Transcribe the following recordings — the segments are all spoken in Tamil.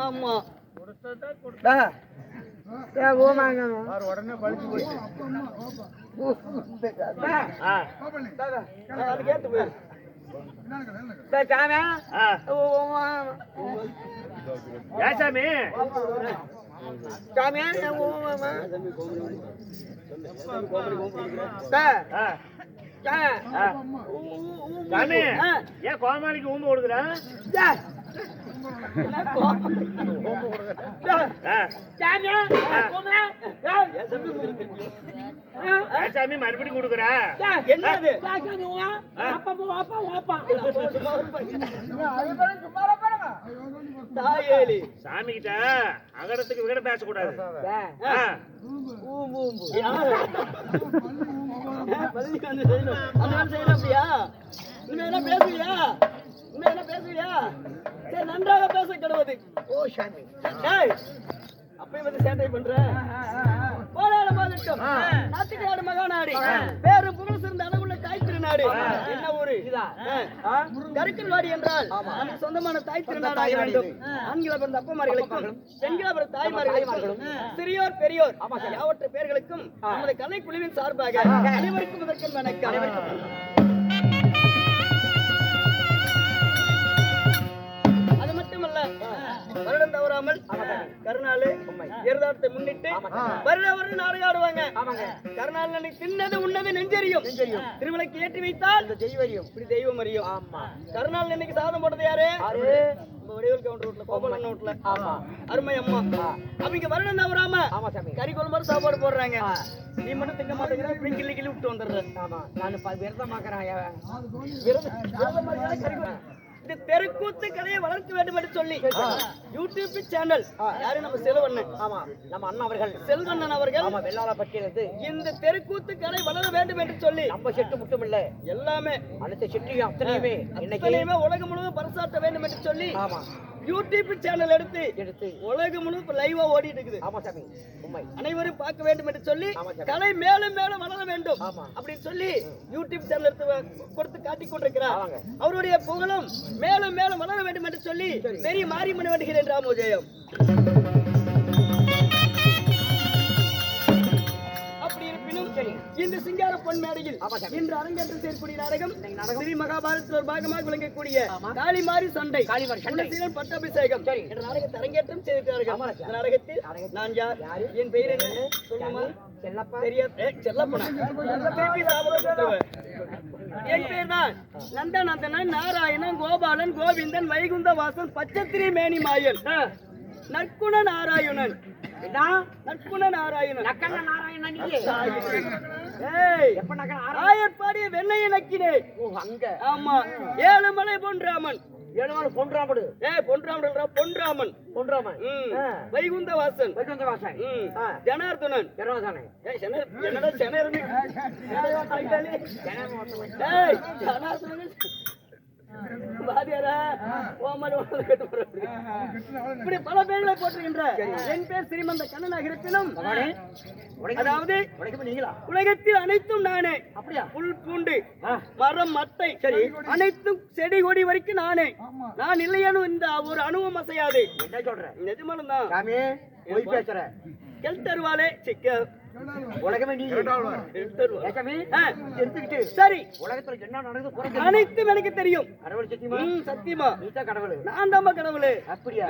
ஆமா. உடனே பழிச்சு போச்சு. கேட்டு போயிரு. சாமி. சாமி. ஏன் கோமாளிக்கு ஊம்பு கொடுக்குறேன் சாமி, சாமி மறுபடியும் கொடுக்குற என்னது சாமி கிட்ட விகட பேசக்கூடாது ஆ. செய்யணும் செய்யணும் அப்படியா இனிமே என்ன பேசுவியா இனிமே என்ன பேசுவியா சரி நன்றாக பேச கிடவது ஓ சாமி டேய் அப்பயும் வந்து சேட்டை பண்ற? போராட மாதிட்டம் நாட்டுக்காடு மகாநாடு பேரு புகழ் சிறந்த அளவுள்ள தாய் திருநாடு என்ன ஊரு. கருக்கல்வாடி என்றால் நமக்கு சொந்தமான தாய் திருநாடாக வேண்டும். ஆண்கள பிறந்த அப்பமார்களுக்கும் பெண்கள பிறந்த தாய்மார்களுக்கும் சிறியோர் பெரியோர் யாவற்ற பேர்களுக்கும் நமது கலை குழுவின் சார்பாக அனைவருக்கும் இதற்கும் வணக்கம். அது தவறாமல் கருநாள் இருதாரத்தை முன்னிட்டு வருட வருடம் நாடகாடுவாங்க கருநாள் அன்னைக்கு தின்னது உண்ணது நெஞ்செறியும். திருவிளக்கு ஏற்றி வைத்தால் தெய்வரியும் இப்படி தெய்வம் அறியும். கருநாள் அன்னைக்கு சாதம் போட்டது யாரு? வடிவேல் கவுண்டர் வீட்ல கோபாலன் வீட்ல. அருமை அம்மா. அவங்க வருடம் தவறாம கறி குழம்பு சாப்பாடு போடுறாங்க. நீ மட்டும் திங்க மாட்டேங்கிற இப்படி கிள்ளி கிள்ளி விட்டு வந்துடுற. இந்த தெருக்கூத்து கலையை வளர்க்க வேண்டும் என்று சொல்லி யூடியூப் சேனல் யாரு? நம்ம செல்வண்ணன் ஆமா. நம்ம அண்ணா அவர்கள். செல்வண்ணன் அவர்கள். ஆமா வெள்ளாளப்பட்டியிலிருந்து இந்த தெருக்கூத்து கலை வளர வேண்டும் என்று சொல்லி. நம்ம செட்டு மட்டும் இல்ல எல்லாமே. அனைத்து செட்டியும் அத்தனையுமே. இன்னைக்கு உலகம் முழுவதும் பரிசாட்ட வேண்டும் என்று சொல்லி ஆமா. யூடியூப் சேனல் எடுத்து எடுத்து. உலகம் முழுவதும் லைவா ஓடிட்டு இருக்குது ஆமா சாமி. உண்மை. அனைவரும் பார்க்க வேண்டும் என்று சொல்லி கலை மேலும் மேலும் வளர வேண்டும் அப்படின்னு சொல்லி யூடியூப் சேனல் எடுத்து கொடுத்து காட்டிக் கொண்டிருக்கிறார். அவருடைய புகழும் மேலும் மேலும் வளர வேண்டும் என்று சொல்லி பெரிய மாரியம்மன் வேண்டுகிறேன் ராமோஜயம். இந்த சிங்கார பொன் மேடையில் இன்று அரங்கேற்றம் செய்யக்கூடிய நாடகம் ஸ்ரீ மகாபாரதத்தில் ஒரு பாகமாக விளங்கக்கூடிய காளிமாரி சண்டை துளசியின் பட்டாபிஷேகம். என்ற நாடகத்தை அரங்கேற்றம் செய்திருக்கிறார்கள். நாடகத்தில் நான் யார்? என் பெயர் என்ன? சொல்லுமா. என் பேர் தான். நந்தநந்தனன் நாராயணன் கோபாலன் கோவிந்தன் வைகுந்த வாசன் பச்சத்திரி மேனி மாயன் நற்குண நாராயணன் நற்குண நாராயணன் ஏய், ஆயர்பாடிய வெள்ளைய நக்கினேன் ஆமா ஏழுமலை பொன்ராமன். ஏழுமலை பொன்றாமடு ஏய் பொன்ராமன் பொன்ராமன். பொன்றாமன் ம். வைகுந்த வாசன் வைகுந்த வாசன். ஜனார்தனன் ஜனவாசனை ஏய், ஏய், ஜனார்தனன் கெட்டு. இப்படி பல பேர்களை போற்றுகின்ற என் பேர் ஸ்ரீமந்த கண்ணனாக இருப்பினும் அதாவது உலகத்தில் அனைத்தும் நானே. அப்படியா? புல் பூண்டு மரம் மட்டை சரி. அனைத்தும் செடி கொடி வரைக்கும் நானே. நான் இல்லையானு இந்த ஒரு அணுவும் அசையாது. என்ன சொல்ற? நிஜமானம் தான் கெல்தருவாலே சிக்க உலகமே நீ. கெல்தருவா ஏசாமி ஆ. எடுத்துக்கிட்டு. சரி. உலகத்துல என்ன நடக்குது குறைஞ்சு அனைத்தும் எனக்கு தெரியும். கடவுள் சத்தியமா? கடவுள் நான் தாம்மா கடவுளு. அப்படியா?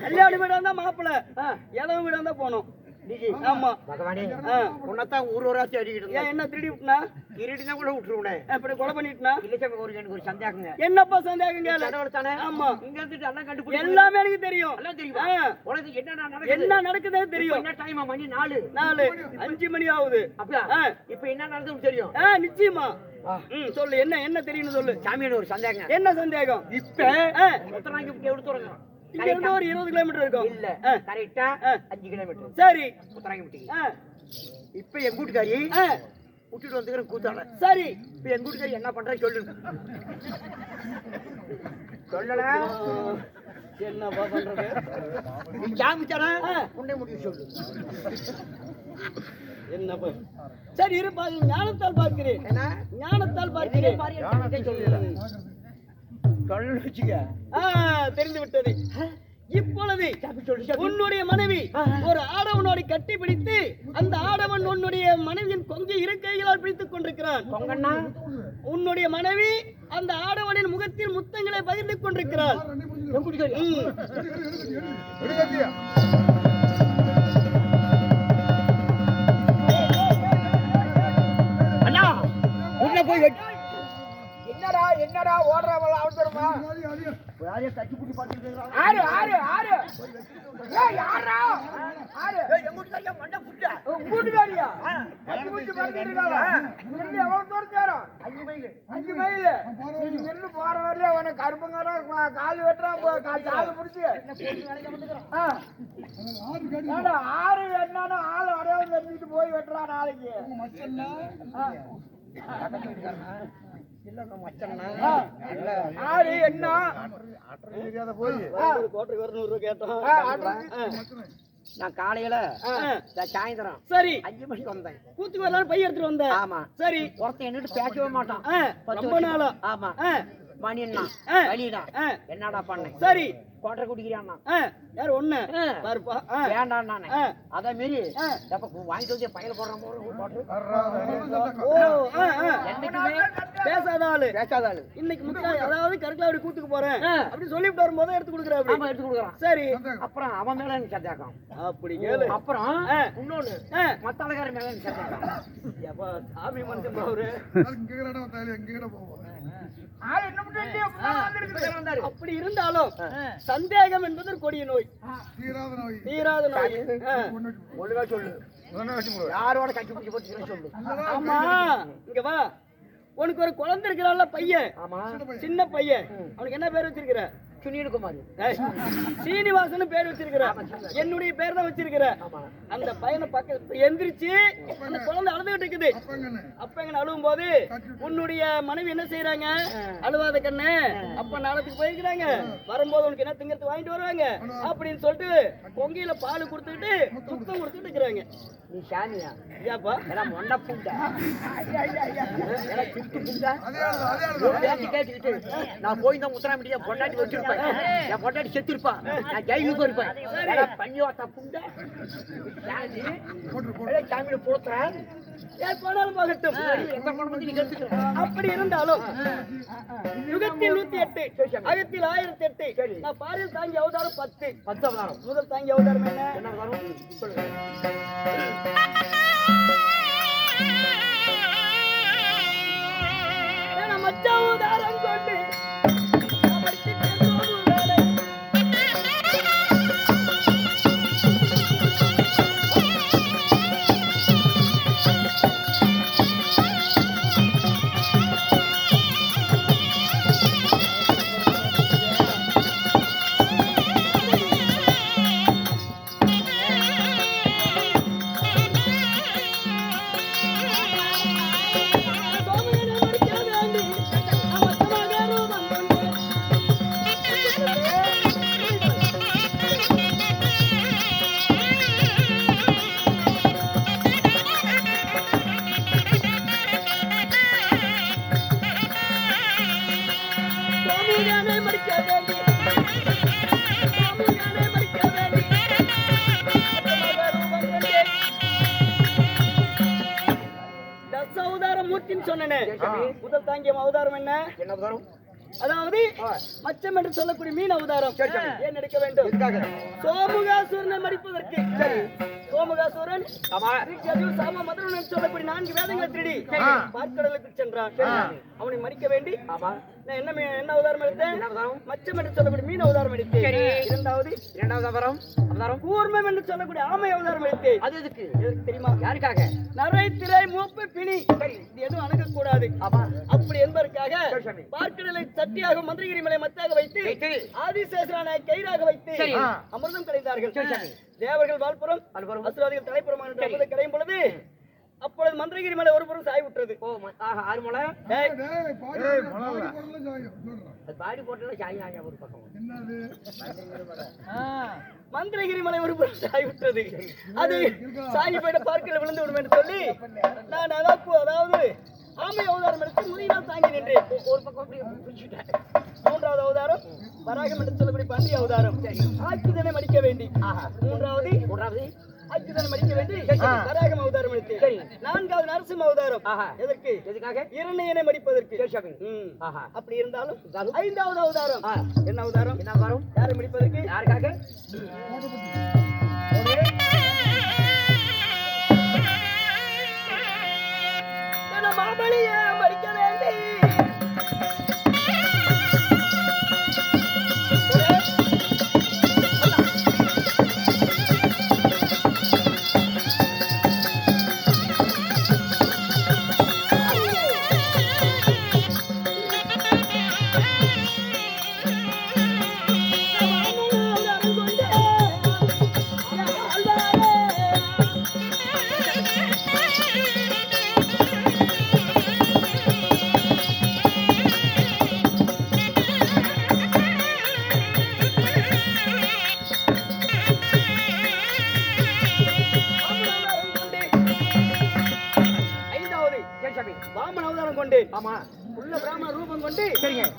கல்யாண வீடா இருந்தா மாப்பிள. ஆ. இளவு வீடா இருந்தா போனோம். ஆமா. பகவானே ஆ. உன்னத்தான் ஊர் ஊரா தேடிக்கிட்டு ஏன் என்ன திருடி விட்டுனா? திருடினா கூட விட்டுருவனே. இப்படி கொலை பண்ணிட்டுனா? இல்ல சாமி ஒரு எனக்கு ஒரு சந்தேகங்க. என்னப்பா கடவுள் தானே? ஆமா. இங்க இருந்துட்டு எல்லாம் எனக்கு தெரியும். எல்லாம் என்ன நடக்குது? என்ன நடக்குதே இப்ப தெரியும் என்ன டைம் மணி நாலு. நாலு. அஞ்சு மணி ஆகுது. அப்படியா. இப்ப என்ன நடக்குதுன்னு தெரியும். நிச்சயமா. சொல்லு. என்ன என்ன தெரியும்னு சொல்லு. சாமியோட ஒரு சந்தேகம் என்ன சந்தேகம்? இப்ப இப்படி எடுத்துறோங்க இங்க இருந்து ஒரு இருபது கிலோமீட்டர் இருக்கும் இல்ல கரெக்டா. அஞ்சு கிலோமீட்டர் சரி. ஆ, இப்ப எங்க வீட்டுக்காரி விட்டுட்டு வந்துக்கிற கூத்தாட சரி. இப்ப எங்க வீட்டுக்காரி என்ன பண்றா சொல்லு சொல்லல? என்னப்பா பண்றது? நீ காமிச்சானா. உன்னை முடிவு சொல்லு. என்னப்பா? சரி இருப்பா. ஞானத்தால் பார்க்கிறேன். என்ன? ஞானத்தால் பார்க்கிறேன். பாரு, என்ன சொல்லு. வச்சுக்க தெரிந்து விட்டது. இப்பொழுது உன்னுடைய மனைவி ஒரு ஆடவனோடு கட்டி பிடித்து அந்த ஆடவன் உன்னுடைய மனைவியின் கொங்கை இரு கைகளால் பிடித்துக் கொண்டிருக்கிறான். உன்னுடைய மனைவி அந்த ஆடவனின் முகத்தில் முத்தங்களை பகிர்ந்து கொண்டிருக்கிறாள். அண்ணா உள்ள போய் என்னடா ஓடுறவள அவசரமா யாரையோ தட்டி புட்டி பார்த்துட்டு ஆறு ஆறு ஆறு. ஏய் யாரா ஆறு. ஏய் எங்க வீட்டுல ஐயா மண்டை புட்ட உங்க வீட்டுக்காரியா தட்டி புட்டி பார்த்துட்டு இருக்காளா இங்க எவ்வளவு தூரம் சேரும்? அஞ்சு மைல். அஞ்சு மைல். நீ நின்னு போற வரையும் அவனை கருப்பங்கார கால் வெட்டுறான் கால் கால் பிடிச்சி. ஆறு என்னன்னா ஆள் அடையாளம் தெரிஞ்சுட்டு போய் வெட்டுறான் நாளைக்கு. ஆறு என்ன. நான் காலையில சாயந்தரம் சரி. அஞ்சு மணிக்கு வந்தேன். கூத்துக்கு வரலாம் பைய எடுத்துட்டு வந்தேன். ஆமா. சரி. ஒருத்தன் என்னட்டு பேசவே மாட்டான். ஆ, பத்து ரொம்ப. நாளா? ஆமா. ஆ, மணி என்ன ஆ. வழிடா. என்னடா பண்ணேன் சரி. கோட்டை குடிக்கிறான்னா யார் ஒண்ணு. பாருப்பா வேண்டாம் நானே. அதே மாரி. எப்ப வாங்கிட்டு வந்து பையில போடுற பேசாத ஆளு பேசாத ஆளு இன்னைக்கு முத்தா அதாவது கருக்கலாவடி கூத்துக்கு போறேன். அப்படி சொல்லிவிட்டு வரும்போது எடுத்து கொடுக்குற ஆமா அப்படி எடுத்து கொடுக்குறான். சரி. அப்புறம் அவன் மேல எனக்கு சந்தேகம் அப்படி கேளு. அப்புறம். இன்னொன்னு ஆ. மத்த அழகார மேல எனக்கு சந்தேகம் எப்பா சாமி மனுஷன் தாலி எங்க போவோம் ஆள் என்ன பண்ணிட்டு வந்தாரு அப்படி இருந்தாலும் சந்தேகம் என்பது ஒரு கொடிய நோய். தீராத நோய். தீராத நோய். ஆ. ஒழுங்கா சொல்லு. யாரோட கட்சி பிடிச்சி போட்டு சொல்லு. ஆமா இங்க வா. உனக்கு ஒரு குழந்தை இருக்கிறான்ல பையன். ஆமா. சின்ன பையன். அவனுக்கு என்ன பேர் வச்சிருக்கிற? சுனில் குமார் ஏய், சீனிவாசன் பேர் வச்சிருக்கிற. என்னுடைய பேர் தான் வச்சிருக்கிற. அந்த பையனை பக்க எந்திரிச்சு அந்த குழந்தை அழுதுகிட்டு இருக்குது அப்பங்கண்ணே. அப்ப எங்க அழுவும் போது உன்னுடைய மனைவி என்ன செய்யறாங்க அழுவாத கண்ணு அப்ப நாளத்துக்கு போயிருக்கிறாங்க. வரும்போது உனக்கு என்ன திங்கத்து வாங்கிட்டு வருவாங்க? அப்படின்னு சொல்லிட்டு பொங்கையில பால் கொடுத்துட்டு சுத்தம் கொடுத்துட்டு இருக்கிறாங்க. நீ சாமியா? ஏப்பா? எல்லாம் மொண்ட புண்டை. எல்லாம் கிட்டு புண்டை. கேட்டுக்கிட்டு நான் போய் இந்த முத்திராமட்டியா பொண்டாட்டி வச்சிருப்பேன். என் நான் ஜெயிலுக்கு சாமியில போனாலும் போகட்டும் அப்படி இருந்தாலும் யுகத்தில் நூத்தி எட்டு அகத்தில் ஆயிரத்தி எட்டு நான் பாரில் தாங்கி அவதாரம் பத்து. பத்து அவதாரம். முதல் தாங்கி அவதாரம் என்ன? வரும் சொல்லுங்க. மச்ச அவதாரம் கொண்டு முதல் தாங்கியம் அவதாரம் என்ன? என்ன அவதாரம்? அதாவது மச்சம் என்று சொல்லக்கூடிய மீன் அவதாரம். ஏன் எடுக்க வேண்டும்? சோமுகாசூரனை மறிப்பதற்கு. சோமுகாசூரன் சாம மதுரன் என்று சொல்லக்கூடிய நான்கு வேதங்களை திருடி பார்க்கடலுக்கு சென்றான் அவனை மறிக்க வேண்டி ஆமா. நான் என்ன மீ- என்ன அவதாரம் எடுத்தேன்? மச்சம் என்று சொல்லக்கூடிய மீன் அவதாரம் எடுத்தேன். இரண்டாவது இரண்டாவது அவதாரம் அவதாரம் கூர்மம் என்று சொல்லக்கூடிய ஆமை அவதாரம் எடுத்தேன். அது எதுக்கு? தெரியுமா? யாருக்காக? நரை திரை மூப்பு பிணி. இது எதுவும் அணுகக்கூடாது. ஆமா. அப்படி என்பதற்காக. பார்க்கடலை சட்டியாக மந்திரகிரி மலை மத்தாக வைத்து வைத்து. ஆதிசேஷரான கயிறாக வைத்து. அமிர்தம் கிடைத்தார்கள். தேவர்கள் வாழ்புறம். அசுராதிகள் தலைப்புறமாக என்று அமிர்தம் கிடையும் பொழுது அப்பொழுது மந்திரகிரி மலை ஒரு புறம் சாய் விட்டுறது ஆறு மலை? பாடி பாடி பொருள்ல ஜாயம் சொல்றா. அது பாடி போட்டுல சாய் ஆயா ஒரு பக்கம். என்னது? மந்திரகிரி மலை. ஒரு புறம் சாய் விட்டது அது சாய் போயிட்ட பார்க்கல விழுந்து விடும் என்று சொல்லி நான் அதாவது ஆமை அவதாரம் எடுத்து முதியினால் தாங்கி நின்றேன் ஒரு பக்கம் மூன்றாவது அவதாரம் வராகம் என்று சொல்லக்கூடிய பன்றி அவதாரம். ஆக்கிதனை மடிக்க வேண்டி. மூன்றாவது மூன்றாவது. ஆக்கிதனை மடிக்க வேண்டி. வராகம் அவதாரம் எடுத்து. சரி. நான்காவது நரசிம்ம அவதாரம். எதற்கு? எதுக்காக? இரண்டையனை மடிப்பதற்கு. அப்படி இருந்தாலும்? ஐந்தாவது அவதாரம். என்ன அவதாரம்? என்ன வரும் யாரை மடிப்பதற்கு? யாருக்காக?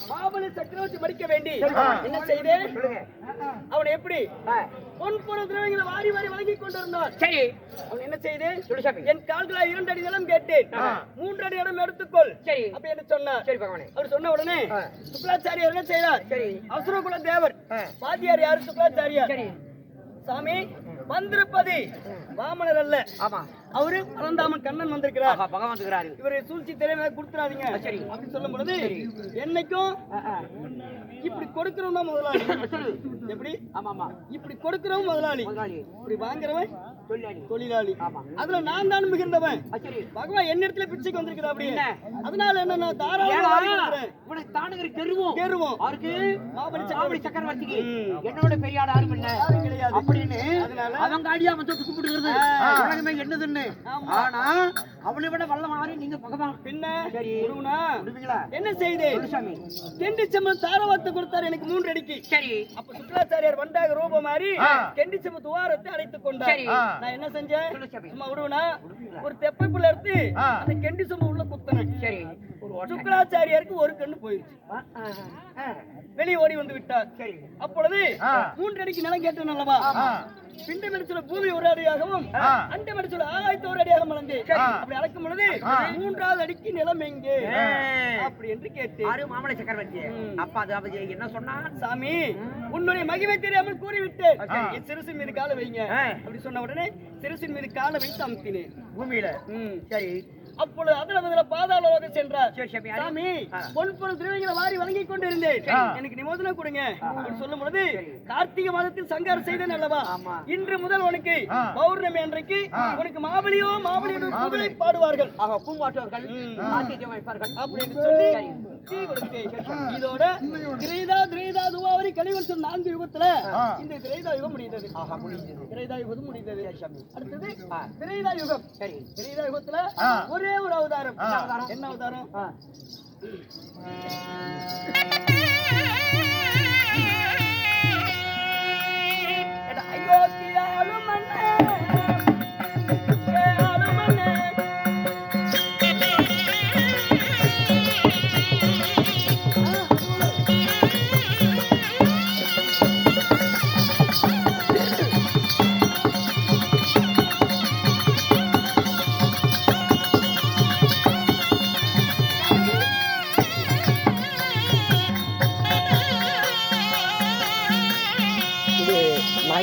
மாபலி சக்கரவர்த்தி மடிக்க வேண்டி. என்ன செய்தேன் அவன் எப்படி? பொன்புற திரவியங்களை வாரி வாரி வழங்கிக் கொண்டிருந்தான். சரி. அவன் என்ன செய்தேன் என் கால்களால் இரண்டு அடி நிலம் கேட்டேன். மூன்று அடி இடம் எடுத்துக்கொள். சரி. அப்ப என்ன சொன்னார். சரி பகவானே. அவர் சொன்ன உடனே. சுக்லாச்சாரியார் என்ன செய்தார்? சரி. அவசர குல தேவர். ஆ. வாத்தியார் யாரு? சுக்லாச்சாரியார். சரி. சாமி வந்திருப்பது வாமனர் அல்ல. ஆமா. அவரு பரந்தாமன் கண்ணன் வந்திருக்கிறார் பகவான் இருக்கிறாரு இவரை சூழ்ச்சி தெரியாம கொடுத்துறாதீங்க சரி. அப்படி சொல்லும் பொழுது என்னைக்கும். இப்படி கொடுக்கிறவன் தான் முதலாளி எப்படி ஆமா ஆமா இப்படி கொடுக்கிறவன் முதலாளி இப்படி வாங்குறவன் தொழிலாளி. அதுல நான் தான் மிகுந்தவன் பகவான் என்னிடத்துல பிச்சைக்கு வந்திருக்கிறா அப்படியே என்ன? அதனால என்ன நான் தாராளமா ஏடா, வாங்கி கொடுக்கிறேன். இவனுக்கு தானுங்கிற கெருவும் கேருவோம் அவருக்கு மாபலி மாபலி சக்கரவர்த்தி. சக்கரவர்த்திக்கு. என்னோட பெரிய ஆள் யாரும் இல்ல. அப்படின்னு அதனால? அவங்க அடியா வந்து கும்பிடுகிறது ஆ. உலகமே என்னதுன்னு. ஆனா அவளை விட வல்லமாரி நீங்க பகவான் பின்ன சரி. குருவனா, விடுவீங்களா என்ன சாமி கெண்டி செம்மன் தாரவாத்து கொடுத்தார் எனக்கு மூன்று அடிக்கு. சரி. அப்ப சுக்ராச்சாரியார் மாறி கெண்டி செம்ம துவாரத்தை அடைத்துக் கொண்டார். நான் என்ன செஞ்சேன்? சும்மா விடுவனா ஒரு தெப்பைக்குள்ள எடுத்து அந்த கெண்டி செம்ம உள்ள குத்தினேன் சரி. சுக்ராச்சாரியாருக்கு ஒரு கண்ணு போயிருச்சு. வெளியே ஓடி வந்து விட்டார் சரி. அப்பொழுது மூன்று அடிக்கு நிலம் கேட்டேன் அல்லவா? பிண்டம் அடிச்சுள்ள பூமி ஒரு அடியாகவும் அண்டம் அடிச்சுள்ள ஆகாயத்து ஒரு அடியாக மலர்ந்து அப்படி அளக்கும் பொழுது மூன்றாவது அடிக்கு நிலம் எங்கே? அப்படி என்று கேட்டேன். ஆறு மாமலை சக்கரவர்த்தி. அப்பா அது என்ன சொன்னா சாமி உன்னுடைய மகிமை தெரியாமல் கூறிவிட்டேன். என் சிறுசின் மீது காலை வைங்க. அப்படி சொன்ன உடனே சிறுசின் மீது காலை வைத்து அமுத்தினேன். பூமியில. சரி. அப்பொழுது அதுல முதல்ல பாதாள லோகம் சென்றார் சாமி. பொன்பொருள் திருவிகளை வாரி வழங்கிக் கொண்டிருந்தேன். எனக்கு நிமோதனை கொடுங்க. சொல்லும் பொழுது கார்த்திகை மாதத்தில் சங்காரம் செய்தேன் அல்லவா. இன்று முதல் உனக்கு பௌர்ணமி அன்றைக்கு உனக்கு மாபலியோ மாபலியோட புகழை பாடுவார்கள். வைப்பார்கள் அப்படின்னு சொல்லி கொடுத்தேன். இதோட திரேதா திரேதா துவாவரி கலிவர்ஷம் நான்கு யுகத்துல இந்த திரேதா யுகம் முடிந்தது. திரேதா யுகம் முடிந்தது. அடுத்தது. திரேதா யுகம். சரி. திரேதா யுகத்துல ஒரே ஒரு அவதாரம். என்ன அவதாரம்?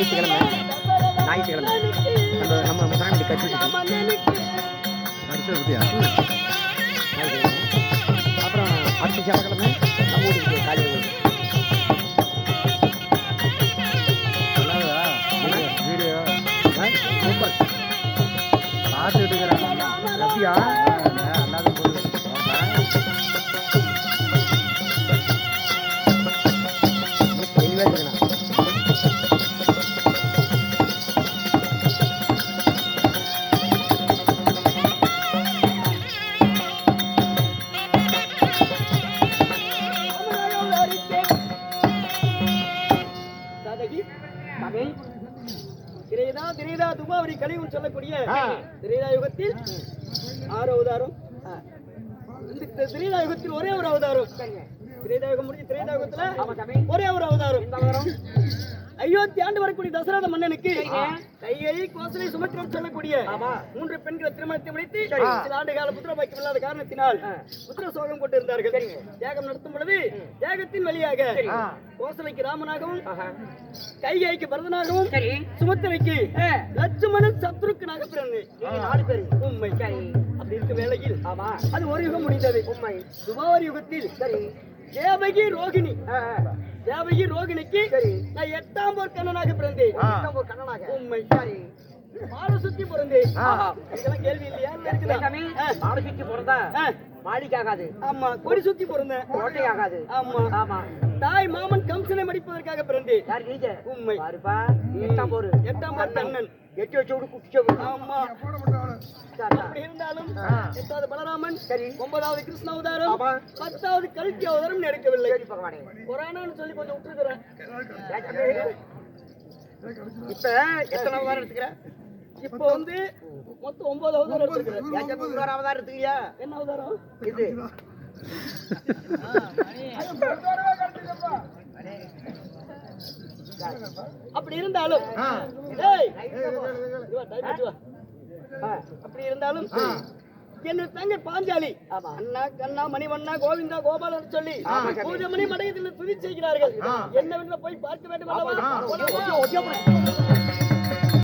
ஞாயிற்றுக்கிழமை. ஞாயிற்றுக்கிழமை. நம்ம நம்ம முதலாளி கட்சி அப்புறம் அடுத்த செவ்வாய்க்கிழமை நம்ம ஊருக்கு காலையில் வீடியோ. சூப்பர். பார்த்துட்டு இருக்கிறேன். ரத்தியா இந்த திரேதாயுகத்தில் ஒரே ஒரு அவதாரம். சரிங்க திரேதாயுகம் முடிஞ்சு சாமி ஒரே ஒரு அவதாரம்? அயோத்தி ஆண்டு வரக்கூடிய தசரத மன்னனுக்கு கையை. கோசலை சுமத்திரம் சொல்லக்கூடிய ஆமா. மூன்று பெண்கள் திருமணத்தை முடித்து சில ஆண்டு கால புத்திர பாக்கியம் இல்லாத காரணத்தினால் புத்திர சோகம் கொண்டு இருந்தார்கள் யாகம் நடத்தும் பொழுது யாகத்தின் வழியாக கோசலைக்கு ராமனாகவும். கைகைக்கு பரதனாகவும் சுமத்திரைக்கு லட்சுமணன் சத்ருக்கனாக பிறந்தேன் நீங்க நாலு பேரு. உண்மை. அப்படி இருக்க வேளையில் ஆமா. அது ஒரு யுகம் முடிந்தது. உண்மை. துபாவரி யுகத்தில் சரி. தேவகி ரோகிணி. தேவகி ரோகிணிக்கு சரி. நான் எட்டாம் போர் கண்ணனாக பிறந்தேன். இன்னும் ஒரு கண்ணனாக. உண்மை சரி. பால சுத்தி பிறந்தேன் ஆஹா. இதெல்லாம் கேள்வி இல்லையா? இருக்குதா? சாமி ஆ, ஆரோக்கியக்கு பிறந்தா மாளிகை ஆகாது. ஆமா. கொடி சுத்தி பிறந்தேன் கோட்டை ஆகாது. ஆமா. ஆமா. தாய் மாமன் கம்சனை மடிப்பதற்காக பிறந்தேன் யார் நீங்க? உண்மை. பாருப்பா எட்டாம் போரு. எட்டாம் போர் கண்ணன். எட்டு வச்சு விடு குட்டிச்சவு ஆமா. அப்படி இருந்தாலும் எட்டாவது பலராமன் சரி. ஒன்பதாவது கிருஷ்ண அவதாரம் பத்தாவது கல்கி அவதாரம் பகவானே. புராணம்னு சொல்லி கொஞ்சம் விட்டுருக்கிறேன்? இப்ப எத்தனை அவதாரம் எடுத்துக்கிற? இப்போ வந்து மொத்தம் ஒன்பது அவதாரம் எடுத்துக்கிறியா? என்ன அவதாரம்? இது. அப்படி இருந்தாலும். அப்படி இருந்தாலும் என்ன தங்கை பாஞ்சாலி அண்ணா கண்ணா மணிவண்ணா கோவிந்தா கோபாலன் சொல்லி பூஜை மணி மடையத்தில் துதி செய்கிறார்கள். என்ன போய் பார்க்க வேண்டும் அல்லவா?